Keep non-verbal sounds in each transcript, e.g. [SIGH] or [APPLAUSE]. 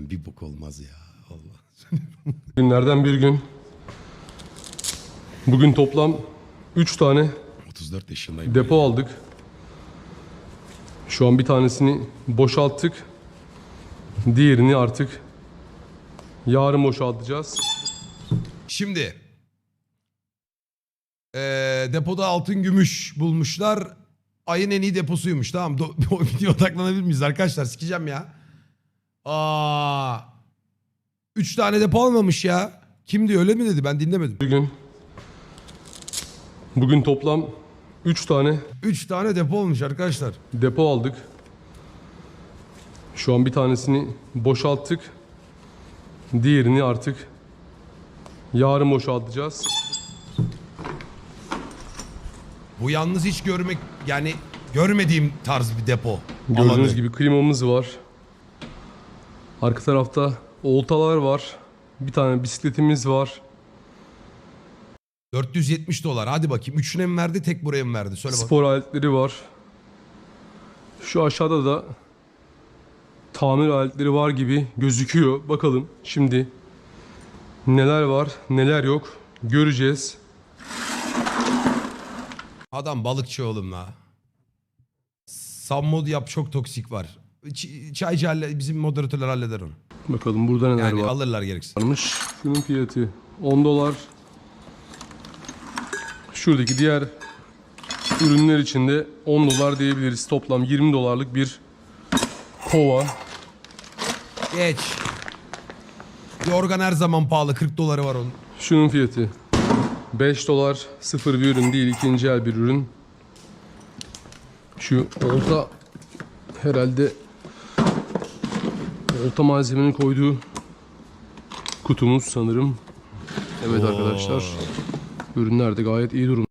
Harbiden bir bok olmaz ya. Allah. [LAUGHS] Günlerden bir gün. Bugün toplam 3 tane 34 yaşındayım. depo aldık. Şu an bir tanesini boşalttık. Diğerini artık yarın boşaltacağız. Şimdi eee, depoda altın gümüş bulmuşlar. Ayın en iyi deposuymuş. Tamam. Do- [LAUGHS] videoya odaklanabilir miyiz arkadaşlar? Sikeceğim ya. Aa. Üç tane depo almamış ya. Kim diyor öyle mi dedi? Ben dinlemedim. Bir gün. Bugün toplam 3 tane Üç tane depo olmuş arkadaşlar. depo aldık. Şu an bir tanesini boşalttık. Diğerini artık yarın boşaltacağız. Bu yalnız hiç görmek yani görmediğim tarz bir depo. Gördüğünüz alanı. gibi klimamız var. Arka tarafta oltalar var. Bir tane bisikletimiz var. 470 dolar. Hadi bakayım. Üçüne mi verdi tek buraya mı verdi? Söyle. Spor aletleri var. Şu aşağıda da tamir aletleri var gibi gözüküyor. Bakalım şimdi neler var neler yok göreceğiz. Adam balıkçı oğlum la. Sammod yap çok toksik var. Ç- çaycı halle- bizim moderatörler halleder onu. Bakalım burada neler Yani var. alırlar gerekirse. varmış. Şunun fiyatı 10 dolar. Şuradaki diğer ürünler için de 10 dolar diyebiliriz. Toplam 20 dolarlık bir kova. Geç. Yorgan her zaman pahalı. 40 doları var onun. Şunun fiyatı 5 dolar. Sıfır bir ürün değil, ikinci el bir ürün. Şu olta herhalde olta malzemenin koyduğu kutumuz sanırım. Evet arkadaşlar. Ürünler de gayet iyi durumda.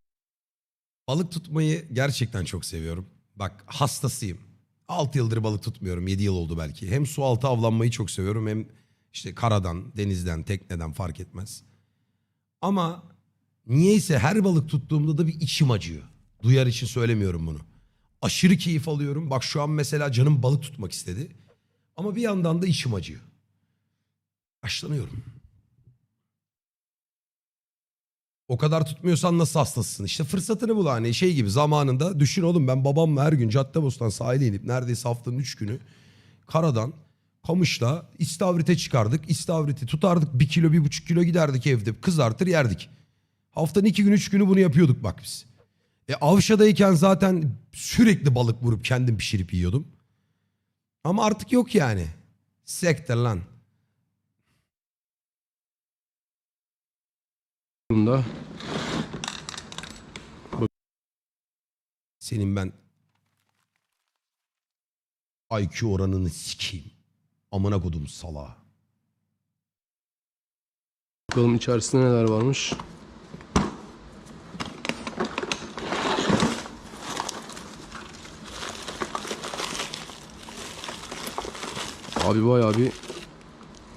Balık tutmayı gerçekten çok seviyorum. Bak hastasıyım. 6 yıldır balık tutmuyorum. 7 yıl oldu belki. Hem su altı avlanmayı çok seviyorum hem işte karadan, denizden, tekneden fark etmez. Ama niyeyse her balık tuttuğumda da bir içim acıyor. Duyar için söylemiyorum bunu. Aşırı keyif alıyorum. Bak şu an mesela canım balık tutmak istedi. Ama bir yandan da içim acıyor. Başlanıyorum. O kadar tutmuyorsan nasıl hastasın? İşte fırsatını bul hani şey gibi zamanında düşün oğlum ben babamla her gün Caddebostan sahile inip neredeyse haftanın üç günü karadan kamışla istavrite çıkardık. İstavriti tutardık bir kilo bir buçuk kilo giderdik evde kızartır yerdik. Haftanın iki gün üç günü bunu yapıyorduk bak biz. E Avşa'dayken zaten sürekli balık vurup kendim pişirip yiyordum. Ama artık yok yani. Sektir lan. durumda. Senin ben IQ oranını sikeyim. Amına kodum salağa. Bakalım içerisinde neler varmış. Abi bayağı bir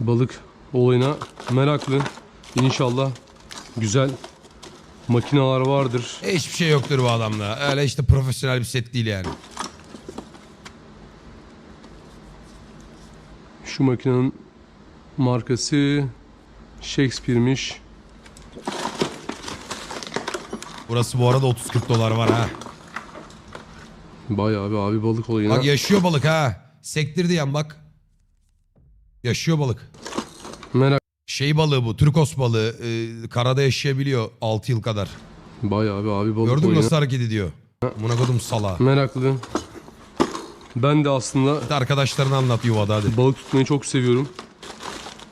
balık olayına meraklı. İnşallah güzel makineler vardır. Hiçbir şey yoktur bu adamda. Öyle işte profesyonel bir set değil yani. Şu makinenin markası Shakespeare'miş. Burası bu arada 30-40 dolar var ha. Bayağı bir abi balık olayına. Bak yaşıyor balık ha. Sektirdi yan bak. Yaşıyor balık. Merak. Şey balığı bu. Türkos balığı. Ee, karada yaşayabiliyor 6 yıl kadar. Bayağı bir abi balık Gördün mü nasıl hareket ediyor? Amına kodum salağa. Meraklı. Ben de aslında Hadi arkadaşlarına anlat yuvada hadi. balık tutmayı çok seviyorum.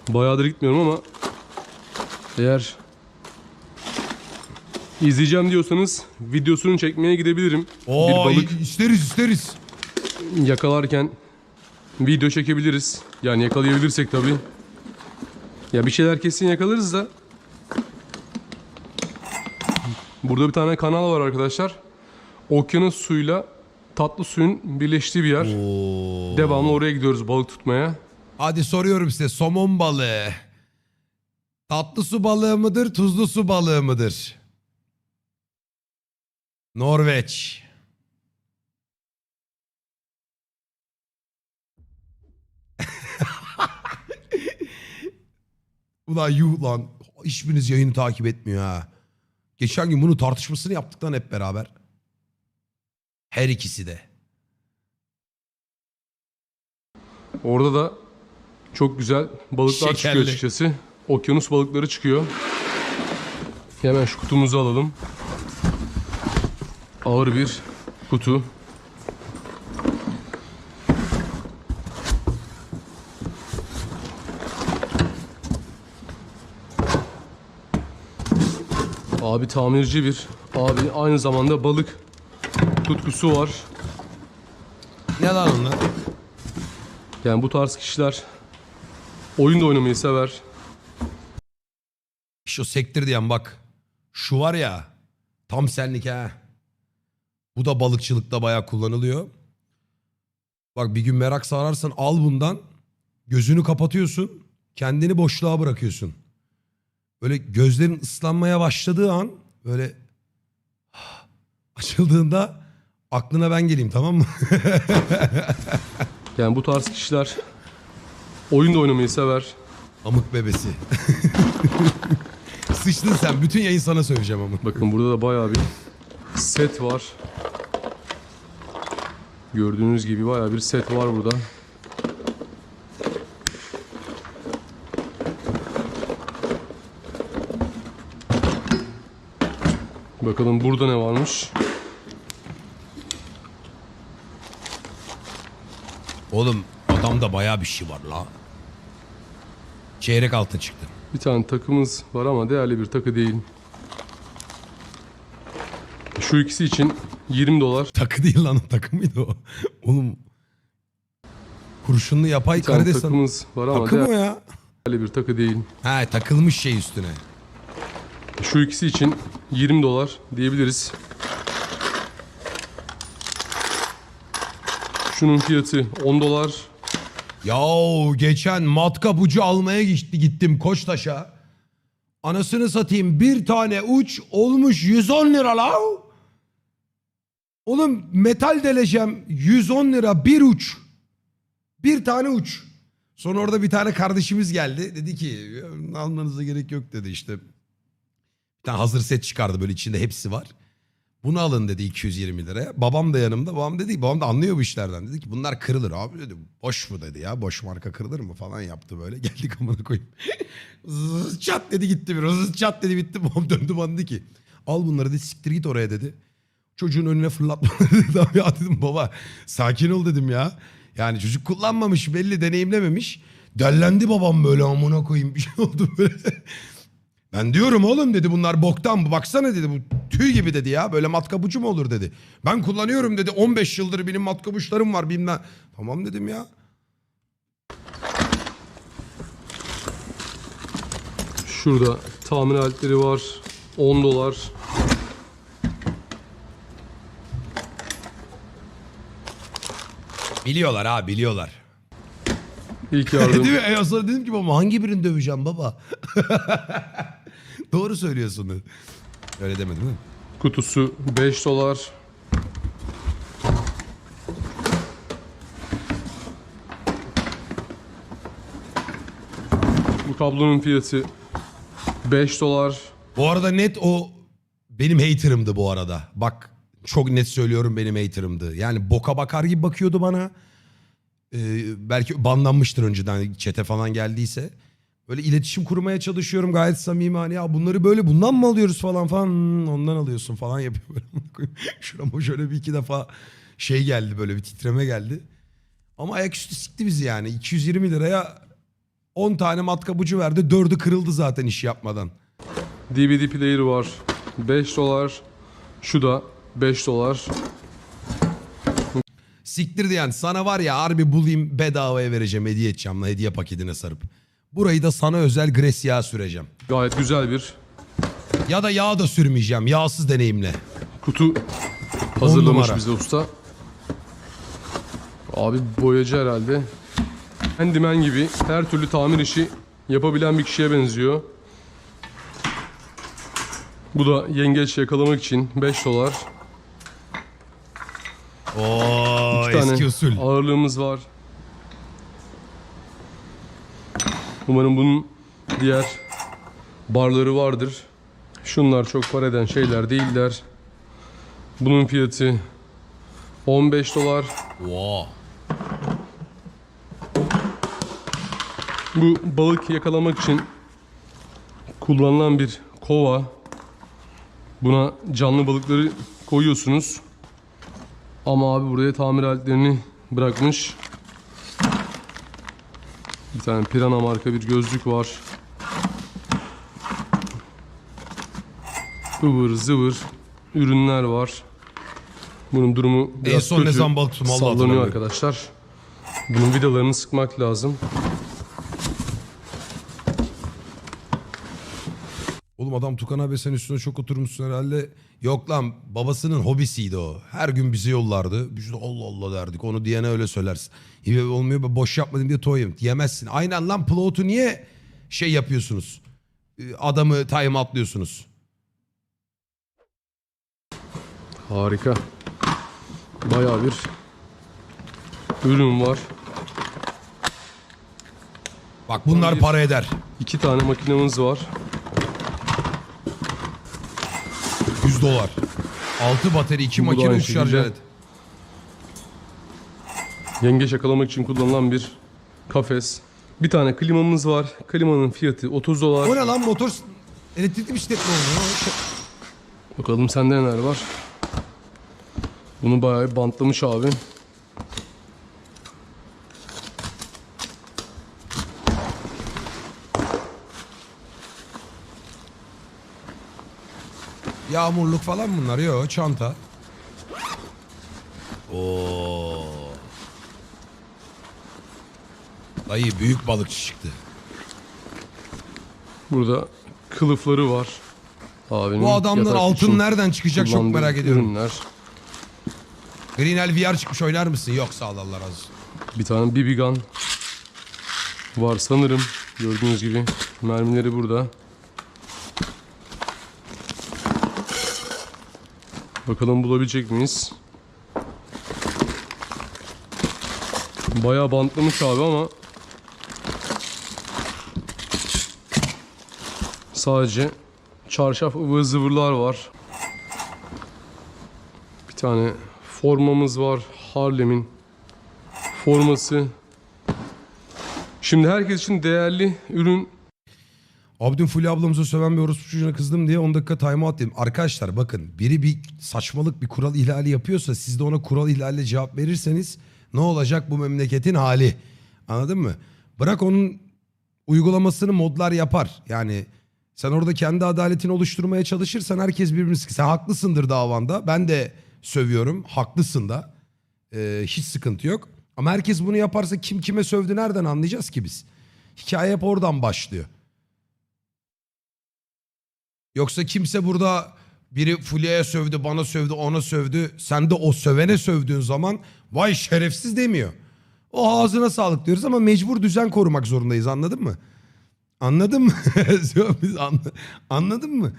Bayağıdır gitmiyorum ama eğer izleyeceğim diyorsanız videosunu çekmeye gidebilirim. Oo, bir balık isteriz isteriz. yakalarken video çekebiliriz. Yani yakalayabilirsek tabii. Ya bir şeyler kesin yakalarız da. Burada bir tane kanal var arkadaşlar. Okyanus suyuyla tatlı suyun birleştiği bir yer. Oo. Devamlı oraya gidiyoruz balık tutmaya. Hadi soruyorum size somon balığı. Tatlı su balığı mıdır, tuzlu su balığı mıdır? Norveç. Ulan yuh lan. Hiçbiriniz yayını takip etmiyor ha. Geçen gün bunu tartışmasını yaptık lan hep beraber. Her ikisi de. Orada da çok güzel balıklar çıkıyor Şekerli. açıkçası. Okyanus balıkları çıkıyor. Hemen şu kutumuzu alalım. Ağır bir kutu. Abi tamirci bir abi aynı zamanda balık tutkusu var. Ne lan onlar? Yani bu tarz kişiler oyun da oynamayı sever. Şu sektir diyen bak. Şu var ya. Tam senlik ha. Bu da balıkçılıkta bayağı kullanılıyor. Bak bir gün merak sararsan al bundan. Gözünü kapatıyorsun. Kendini boşluğa bırakıyorsun. Böyle gözlerin ıslanmaya başladığı an böyle [SIGHS] açıldığında aklına ben geleyim tamam mı? [LAUGHS] Yani bu tarz kişiler oyun da oynamayı sever. Amık bebesi. [LAUGHS] Sıçtın sen. Bütün yayın sana söyleyeceğim ama. Bakın burada da bayağı bir set var. Gördüğünüz gibi bayağı bir set var burada. Bakalım burada ne varmış. Oğlum adamda bayağı bir şey var la. Çeyrek altın çıktı. Bir tane takımız var ama değerli bir takı değil. Şu ikisi için 20 dolar. Takı değil lan o takı mıydı o? Oğlum kurşunlu yapay karides takı takımız var ama takı mı ya? değerli bir takı değil. Ha takılmış şey üstüne. Şu ikisi için 20 dolar diyebiliriz. Şunun fiyatı 10 dolar. Yahu geçen matkap ucu almaya gitti, gittim Koçtaş'a. Anasını satayım bir tane uç olmuş 110 lira la. Oğlum metal deleceğim 110 lira bir uç. Bir tane uç. Sonra orada bir tane kardeşimiz geldi. Dedi ki almanıza gerek yok dedi işte. Bir tane hazır set çıkardı böyle içinde hepsi var. Bunu alın dedi 220 liraya. Babam da yanımda. Babam dedi babam da anlıyor bu işlerden. Dedi ki bunlar kırılır abi dedi. Boş mu dedi ya. Boş marka kırılır mı falan yaptı böyle. [LAUGHS] Geldik amına koyayım. Zız çat dedi gitti bir. Zız çat dedi bitti. [LAUGHS] Babam döndü bana dedi ki al bunları dedi siktir git oraya dedi. Çocuğun önüne fırlatma [LAUGHS] dedi. Ya dedim baba sakin ol dedim ya. Yani çocuk kullanmamış belli deneyimlememiş. Dellendi babam böyle amına koyayım bir şey oldu böyle. Ben diyorum oğlum dedi bunlar boktan bu baksana dedi bu tüy gibi dedi ya böyle matkabucu mu olur dedi. Ben kullanıyorum dedi 15 yıldır benim matkabuçlarım var bilmem. Tamam dedim ya. Şurada tamir aletleri var. 10 dolar. Biliyorlar ha biliyorlar. İlk [LAUGHS] yardım. Değil mi? E, sonra dedim ki baba hangi birini döveceğim baba? [LAUGHS] [LAUGHS] Doğru söylüyorsun. Öyle demedim mi? kutusu 5 dolar. Bu kablonun fiyatı 5 dolar. Bu arada net o benim haterımdı bu arada. Bak çok net söylüyorum benim haterımdı. Yani boka bakar gibi bakıyordu bana. Ee, belki banlanmıştır önceden çete falan geldiyse. Böyle iletişim kurmaya çalışıyorum gayet samimi hani ya bunları böyle bundan mı alıyoruz falan falan "Hmm, ondan alıyorsun falan yapıyor. Böyle. [LAUGHS] Şurama şöyle bir iki defa şey geldi böyle bir titreme geldi. Ama ayaküstü sikti bizi yani 220 liraya 10 tane matkabucu verdi 4'ü kırıldı zaten iş yapmadan. DVD player var. 5 dolar. Şu da 5 dolar. Siktirdi yani sana var ya harbi bulayım bedavaya vereceğim hediye edeceğim hediye paketine sarıp. Burayı da sana özel gres yağı süreceğim. Gayet güzel bir Ya da yağ da sürmeyeceğim yağsız deneyimle. kutu hazırlamış numara. bize usta. Abi boyacı herhalde. Handyman gibi her türlü tamir işi yapabilen bir kişiye benziyor. Bu da yengeç yakalamak için 5 dolar. Oo eski usul. ağırlığımız var. Umarım bunun diğer barları vardır. Şunlar çok para eden şeyler değiller. Bunun fiyatı 15 dolar. Wow. Bu balık yakalamak için kullanılan bir kova. Buna canlı balıkları koyuyorsunuz. Ama abi buraya tamir aletlerini bırakmış. Bir tane Pirana marka bir gözlük var. Ivır zıvır ürünler var. Bunun durumu biraz son ne kötü. zaman balık tuttum, vallahi Sallanıyor hatırlamıyorum. arkadaşlar. Bunun vidalarını sıkmak lazım. Oğlum adam Tukan abi sen üstüne çok oturmuşsun herhalde. Yok lan babasının hobisiydi o. Her gün bizi yollardı. Biz de Allah Allah derdik. Onu diyene öyle söylersin. İyi olmuyor boş yapmadım diye toyum. Yemezsin. Aynen lan Plot'u niye şey yapıyorsunuz? Ee, Adamı time atlıyorsunuz. Harika. Bayağı bir ürün var. Bak bunlar para eder. İki tane makinemiz var. 100 dolar. 6 batarya, 2 Bu da makine, aynı 3 şarj şekilde. alet. Yengeç yakalamak için kullanılan bir kafes. Bir tane klimamız var. Klimanın fiyatı 30 dolar. O ne lan motor elektrikli bisiklet mi oldu? Bakalım sende neler var. Bunu bayağı bir bantlamış abi. Yağmurluk falan bunlar. Yok çanta. Oo. Dayı büyük balıkçı çıktı. Burada kılıfları var. Abinin Bu adamlar yatak altın için nereden çıkacak çok kullandığı merak ediyorum. Ürünler. Greenel VR çıkmış oynar mısın? Yok sağ ol Allah razı olsun. Bir tane BB gun var sanırım. Gördüğünüz gibi mermileri burada. Bakalım bulabilecek miyiz? Bayağı bantlamış abi ama sadece çarşaf ıvı zıvırlar var. Bir tane formamız var. Harlem'in forması. Şimdi herkes için değerli ürün Abdün Fulya ablamıza söven bir orospu çocuğuna kızdım diye 10 dakika time out dedim. Arkadaşlar bakın biri bir saçmalık bir kural ihlali yapıyorsa siz de ona kural ihlaliyle cevap verirseniz ne olacak bu memleketin hali? Anladın mı? Bırak onun uygulamasını modlar yapar. Yani sen orada kendi adaletini oluşturmaya çalışırsan herkes birbirini sık- Sen haklısındır davanda. Ben de sövüyorum. Haklısın da. Ee, hiç sıkıntı yok. Ama herkes bunu yaparsa kim kime sövdü nereden anlayacağız ki biz? Hikaye hep oradan başlıyor. Yoksa kimse burada biri Fulya'ya sövdü, bana sövdü, ona sövdü. Sen de o sövene sövdüğün zaman vay şerefsiz demiyor. O ağzına sağlık diyoruz ama mecbur düzen korumak zorundayız anladın mı? Anladın mı? [LAUGHS] Anladın mı?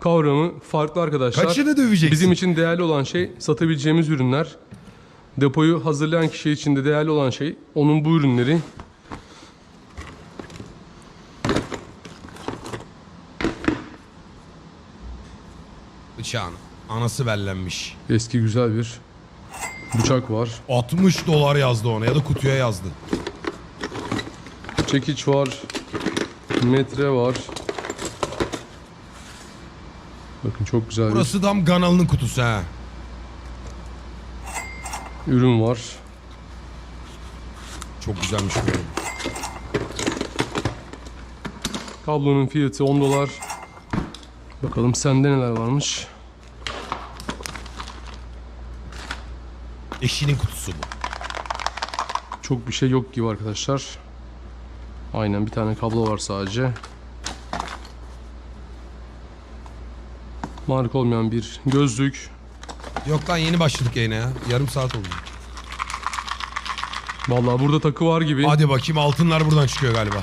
kavramı farklı arkadaşlar. Kaçını döveceksin? Bizim için değerli olan şey satabileceğimiz ürünler. Depoyu hazırlayan kişi için de değerli olan şey onun bu ürünleri. Bıçağın anası bellenmiş. Eski güzel bir bıçak var. 60 dolar yazdı ona ya da kutuya yazdı. Çekiç var. Metre var. Bakın çok güzel Burası tam Ganalı'nın kutusu ha. bir ürün var. Çok güzelmiş bu. ürün. Kablonun fiyatı 10 dolar. Bakalım sende neler varmış. Eşinin kutusu bu. Çok bir şey yok gibi arkadaşlar. Aynen bir tane kablo var sadece. Marka olmayan bir gözlük. Yok lan yeni başladık yayına ya. Yarım saat oldu. Vallahi burada takı var gibi. Hadi bakayım altınlar buradan çıkıyor galiba.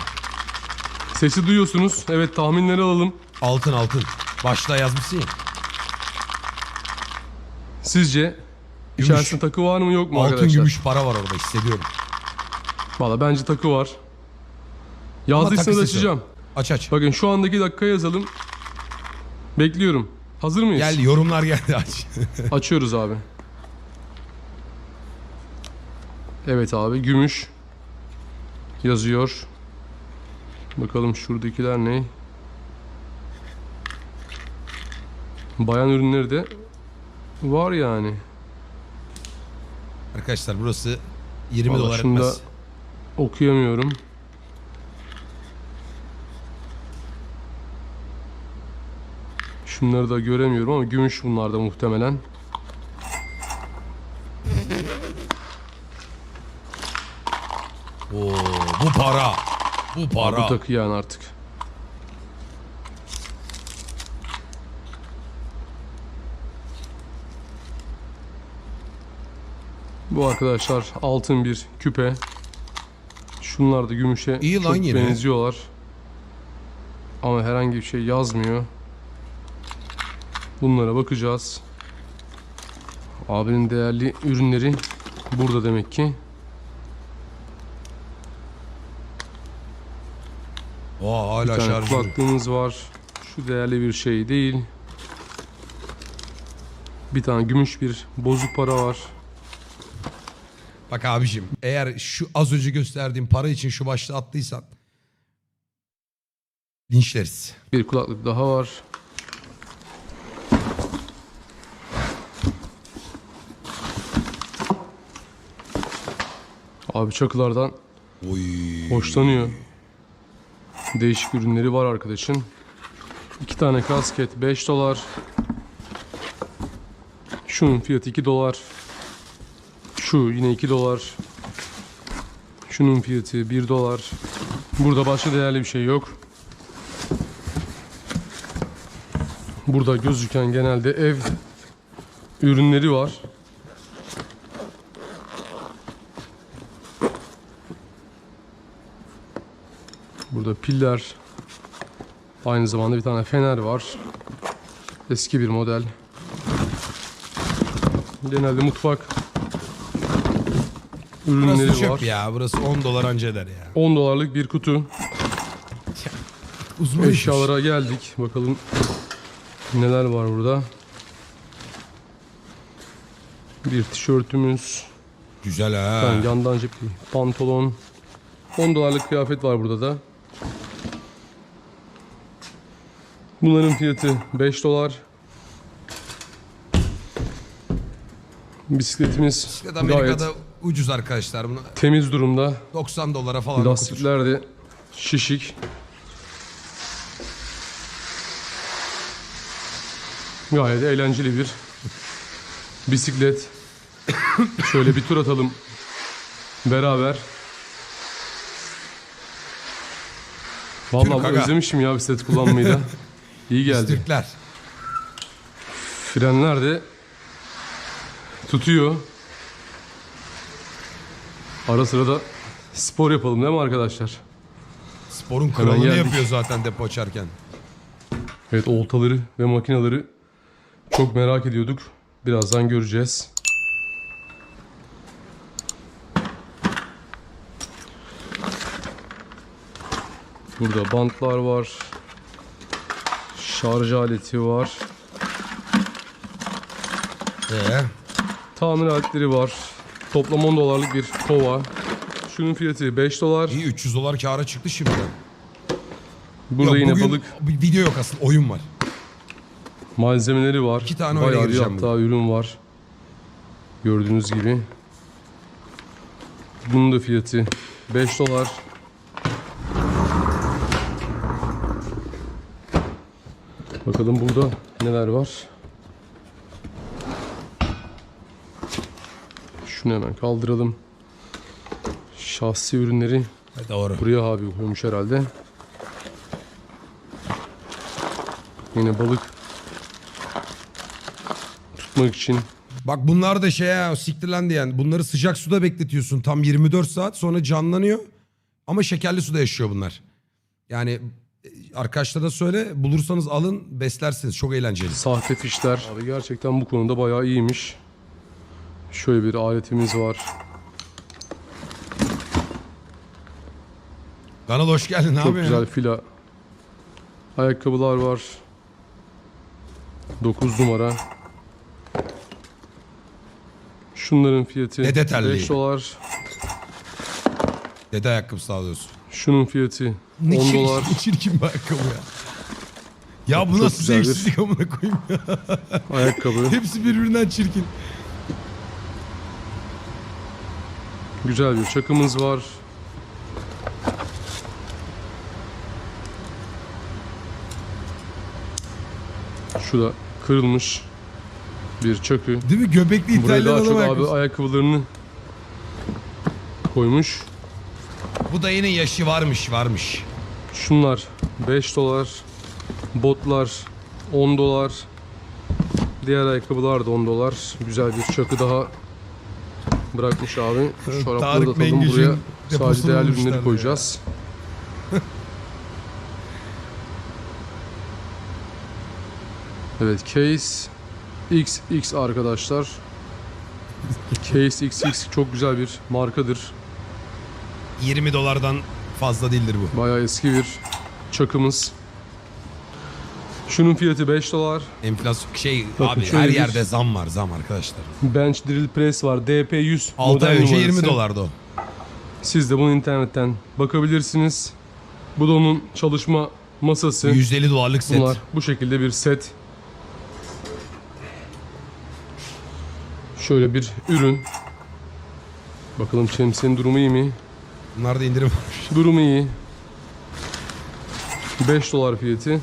Sesi duyuyorsunuz. Evet tahminleri alalım. Altın altın. Başta yazmışsın ya. Sizce Gümüş. içerisinde takı var mı yok mu Altın arkadaşlar? gümüş para var orada hissediyorum. Valla bence takı var. Yazdıysanız açacağım. Aç aç. Bakın şu andaki dakika yazalım. Bekliyorum. Hazır mıyız? Gel yorumlar geldi aç. [LAUGHS] Açıyoruz abi. Evet abi gümüş yazıyor. Bakalım şuradakiler ne? Bayan ürünleri de var yani. Arkadaşlar burası 20 Vallahi dolar şunu da- etmez. Okuyamıyorum. Şunları da göremiyorum ama gümüş bunlar da muhtemelen. Oo, bu para. Bu para. Bu takı yani artık. Bu arkadaşlar altın bir küpe. Şunlar da gümüşe İyi lan çok yine. benziyorlar. Ama herhangi bir şey yazmıyor. Bunlara bakacağız. Abinin değerli ürünleri burada demek ki. Bir hala tane şarjı. kulaklığımız var. Şu değerli bir şey değil. Bir tane gümüş bir bozuk para var. Bak abicim eğer şu az önce gösterdiğim para için şu başta attıysan linçleriz. Bir kulaklık daha var. Abi çakılardan Oy. hoşlanıyor. Değişik ürünleri var arkadaşın. İki tane kasket 5 dolar. Şunun fiyatı 2 dolar. Şu yine 2 dolar. Şunun fiyatı 1 dolar. Burada başka değerli bir şey yok. Burada gözüken genelde ev ürünleri var. Burada piller. Aynı zamanda bir tane fener var. Eski bir model. Genelde mutfak Burası ürünleri çöp var. ya. Burası 10 dolar anca eder ya. 10 dolarlık bir kutu. Uzman. Eşyalara geldik. Bakalım neler var burada. Bir tişörtümüz. Güzel ha. Yani yandan cepli pantolon. 10 dolarlık kıyafet var burada da. Bunların fiyatı 5 dolar. Bisikletimiz Bisiklet gayet Amerika'da ucuz arkadaşlar. Bunu temiz durumda. 90 dolara falan. Lastikler de şişik. Gayet eğlenceli bir bisiklet. Şöyle bir tur atalım beraber. Vallahi özlemişim ya bisiklet kullanmayı da. İyi geldi. Türkler. Frenler de tutuyor. Ara sıra da spor yapalım değil mi arkadaşlar? Sporun kralını geldik. yapıyor zaten depo açarken. Evet oltaları ve makinaları çok merak ediyorduk. Birazdan göreceğiz. Burada bantlar var. Şarj aleti var. Ee, Tamir aletleri var. Toplam 10 dolarlık bir kova. Şunun fiyatı 5 dolar. iyi 300 dolar kâra çıktı şimdiden. Burada yine bugün balık video yok aslında oyun var. malzemeleri var. İki tane öyle Bayağı bir gireceğim hatta ürün var. Gördüğünüz gibi. Bunun da fiyatı 5 dolar. Bakalım burada neler var. Şunu hemen kaldıralım. Şahsi ürünleri Doğru. buraya abi koymuş herhalde. Yine balık tutmak için Bak bunlar da şey ya siktir lan diyen. Bunları sıcak suda bekletiyorsun tam 24 saat sonra canlanıyor. Ama şekerli suda yaşıyor bunlar. Yani e, arkadaşlara söyle bulursanız alın beslersiniz. Çok eğlenceli. Sahte fişler. Abi gerçekten bu konuda bayağı iyiymiş. Şöyle bir aletimiz var. Kanal hoş geldin Çok abi. güzel fila Ayakkabılar var. 9 numara. Şunların fiyatı Dede terliği. 5 dolar. Dede ayakkabısı alıyorsun. Şunun fiyatı Ne 10 çirkin, dolar. ne çirkin bir ayakkabı ya. Ya bu Çok nasıl zevksizlik amına koyayım ya. Ayakkabı. Hepsi birbirinden çirkin. Güzel bir çakımız var. Şu da kırılmış bir çakı. Değil mi? Göbekli Buraya İtalyan daha adam çok abi ayakkabılarını koymuş. Bu dayının yaşı varmış varmış. Şunlar 5 dolar. Botlar 10 dolar. Diğer ayakkabılar da 10 dolar. Güzel bir çakı daha bırakmış abi. Çorapları Tarık da Mengücü'nün buraya. Sadece değerli ürünleri ya. koyacağız. [LAUGHS] Evet Case XX arkadaşlar. Case XX çok güzel bir markadır. 20 dolardan fazla değildir bu. Bayağı eski bir çakımız. Şunun fiyatı 5 dolar. Enflasyon şey Bakın abi şöyle her bir- yerde zam var zam arkadaşlar. Bench Drill Press var. DP100 6 ay model önce 20 numarası. dolardı o. Siz de bunu internetten bakabilirsiniz. Bu da onun çalışma masası. 150 dolarlık set. Bunlar bu şekilde bir set. Şöyle bir ürün. Bakalım şemsiyenin durumu iyi mi? Bunlar da indirim. Durumu iyi. 5 dolar fiyatı.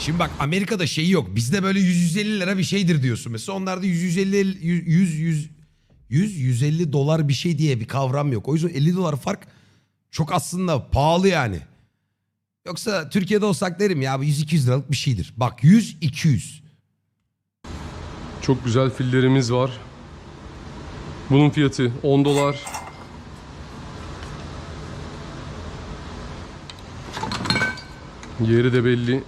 Şimdi bak Amerika'da şeyi yok. Bizde böyle 100-150 lira bir şeydir diyorsun. Mesela onlarda 100-150 100 100 100 150 dolar bir şey diye bir kavram yok. O yüzden 50 dolar fark çok aslında pahalı yani. Yoksa Türkiye'de olsak derim ya bu 100-200 liralık bir şeydir. Bak 100-200. Çok güzel fillerimiz var. Bunun fiyatı 10 dolar. Yeri de belli.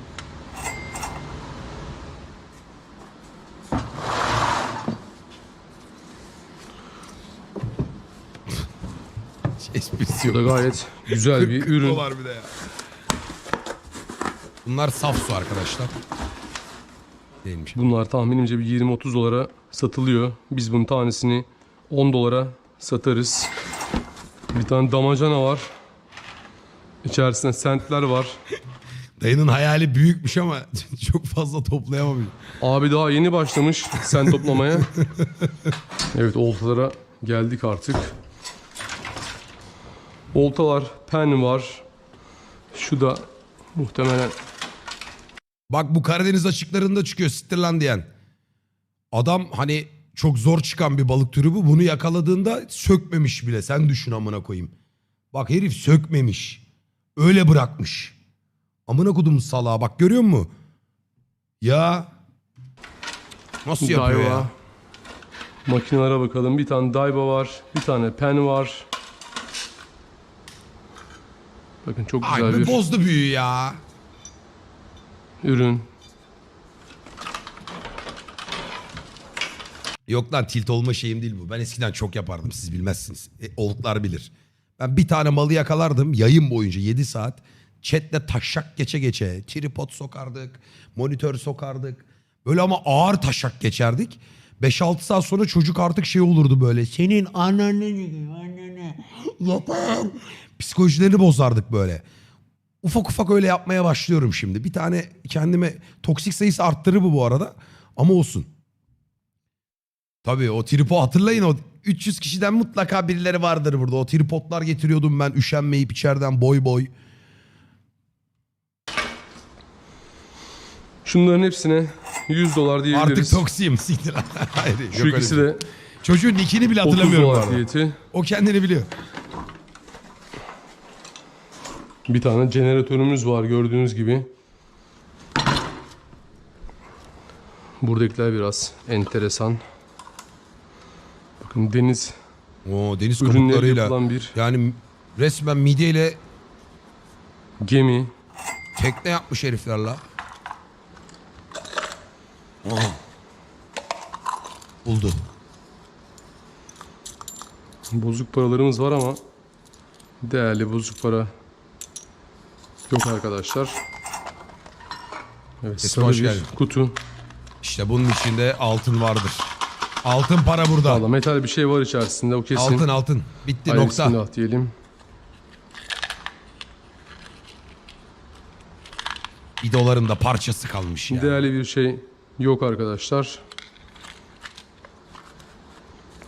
Bu da gayet güzel bir 40 ürün. dolar bir de ya. Bunlar saf su arkadaşlar. Değilmiş. Bunlar tahminimce bir 20-30 dolara satılıyor. Biz bunun tanesini 10 dolara satarız. Bir tane damacana var. İçerisinde sentler var. Dayının hayali büyükmüş ama [LAUGHS] çok fazla toplayamamış. Abi daha yeni başlamış sen toplamaya. [LAUGHS] evet oltalara geldik artık. Oltalar, pen var. Şu da muhtemelen Bak bu Karadeniz açıklarında çıkıyor siktir lan diyen. Adam hani çok zor çıkan bir balık türü bu. Bunu yakaladığında sökmemiş bile. Sen düşün amına koyayım. Bak herif sökmemiş. Öyle bırakmış. Amına kodum salağa bak görüyor musun? Ya. Nasıl yapıyor ya? Makinelere bakalım. Bir tane Daiwa var. Bir tane pen var. Bakın çok güzel Ay bir bozdu büyüğü ya. ürün. Yok lan tilt olma şeyim değil bu. Ben eskiden çok yapardım siz bilmezsiniz. E, oldlar bilir. Ben bir tane malı yakalardım yayın boyunca 7 saat. Chatle taşak geçe geçe. Tripod sokardık. Monitör sokardık. Böyle ama ağır taşak geçerdik. 5-6 saat sonra çocuk artık şey olurdu böyle. Senin ananı ananı yeter. Psikolojilerini bozardık böyle. Ufak ufak öyle yapmaya başlıyorum şimdi. Bir tane kendime toksik sayısı arttırır bu bu arada. Ama olsun. Tabii o tripo hatırlayın o 300 kişiden mutlaka birileri vardır burada. O tripodlar getiriyordum ben üşenmeyip içeriden boy boy. Şunların hepsine 100 dolar Artık diyebiliriz. toksiyim siktir. [LAUGHS] Hayır, yok Şu öyle ikisi şey. de Çocuğun nickini bile 30 hatırlamıyorum bu dolar arada. fiyatı. O kendini biliyor. Bir tane jeneratörümüz var gördüğünüz gibi. Buradakiler biraz enteresan. Bakın deniz O deniz ürünleri kabuklarıyla. yapılan bir Yani resmen midyeyle gemi. tekne yapmış herifler la. Aha. Buldu. Bozuk paralarımız var ama değerli bozuk para yok arkadaşlar. Evet, sarı hoş geldin. kutu. İşte bunun içinde altın vardır. Altın para burada. Valla metal bir şey var içerisinde o kesin. Altın altın. Bitti Haydi nokta. bismillah diyelim. Bir doların da parçası kalmış ya. Değerli bir şey yok arkadaşlar.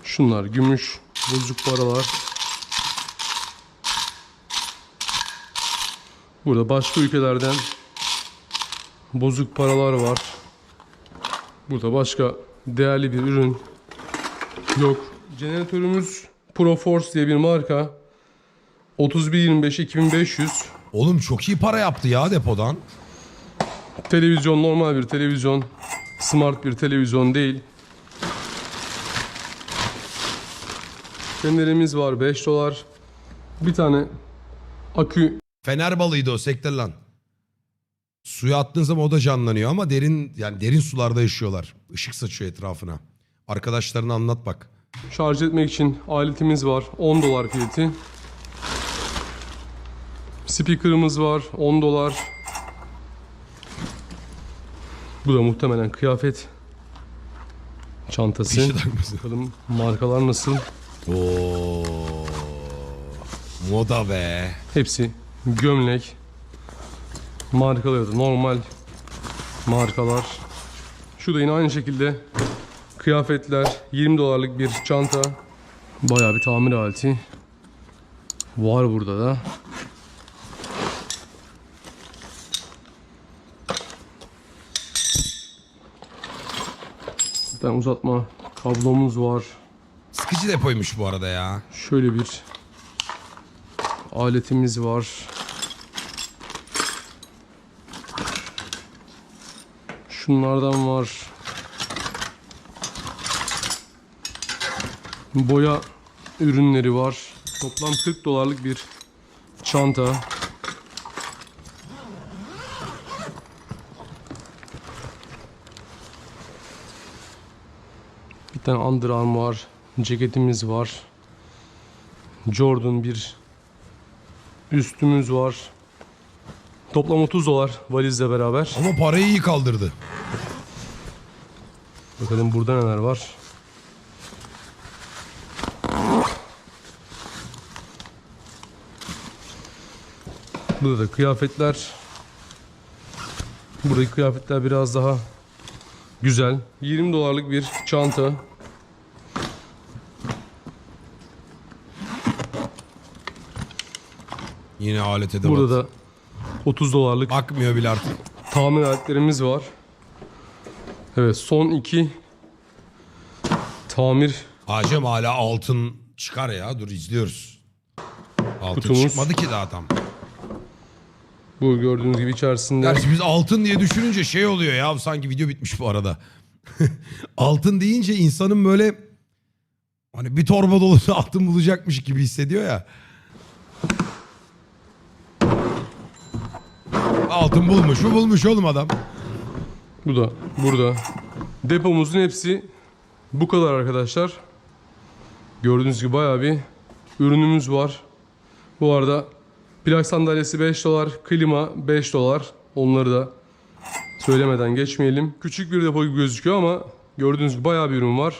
Şunlar gümüş, bozuk paralar. Burada başka ülkelerden bozuk paralar var. Burada başka değerli bir ürün yok. Jeneratörümüz Proforce diye bir marka. 3125 2500 Oğlum çok iyi para yaptı ya depodan. Televizyon normal bir televizyon. Smart bir televizyon değil. Fenerimiz var 5 dolar. Bir tane akü Fener balığıydı o sektör lan. Suya attığın zaman o da canlanıyor ama derin yani derin sularda yaşıyorlar. Işık saçıyor etrafına. Arkadaşlarına anlat bak. şarj etmek için aletimiz var. 10 dolar fiyatı. Speaker'ımız var 10 dolar. Bu da muhtemelen kıyafet çantası. Takması. Bakalım markalar nasıl? Oo. Moda be. Hepsi gömlek. Markaları da normal markalar. Şu da yine aynı şekilde kıyafetler. 20 dolarlık bir çanta. Bayağı bir tamir aleti. Var burada da. Bir tane uzatma kablomuz var. Sıkıcı depoymuş bu arada ya. Şöyle bir aletimiz var. Şunlardan var. Boya ürünleri var. Toplam 40 dolarlık bir çanta. Bir tane Under Armour ceketimiz var. Jordan bir üstümüz var. Toplam 30 dolar valizle beraber. Ama parayı iyi kaldırdı. Bakalım burada neler var. Burada da kıyafetler. Buradaki kıyafetler biraz daha güzel. 20 dolarlık bir çanta. Yine alet edevat. Burada da 30 dolarlık Bakmıyor bile artık. tamir aletlerimiz var. Evet son iki tamir Hacım hala altın çıkar ya. Dur izliyoruz. Altın Kutumuz. çıkmadı ki daha tam. bu gördüğünüz gibi içerisinde Gerçi biz altın diye düşününce şey oluyor ya sanki video bitmiş bu arada. [LAUGHS] altın deyince insanın böyle hani bir torba dolusu [LAUGHS] altın bulacakmış gibi hissediyor ya. Altın bulmuş mu bulmuş oğlum adam. Bu da burada. Depomuzun hepsi bu kadar arkadaşlar. Gördüğünüz gibi bayağı bir ürünümüz var. Bu arada plak sandalyesi 5 dolar, klima 5 dolar. Onları da söylemeden geçmeyelim. Küçük bir depo gibi gözüküyor ama gördüğünüz gibi bayağı bir ürün var.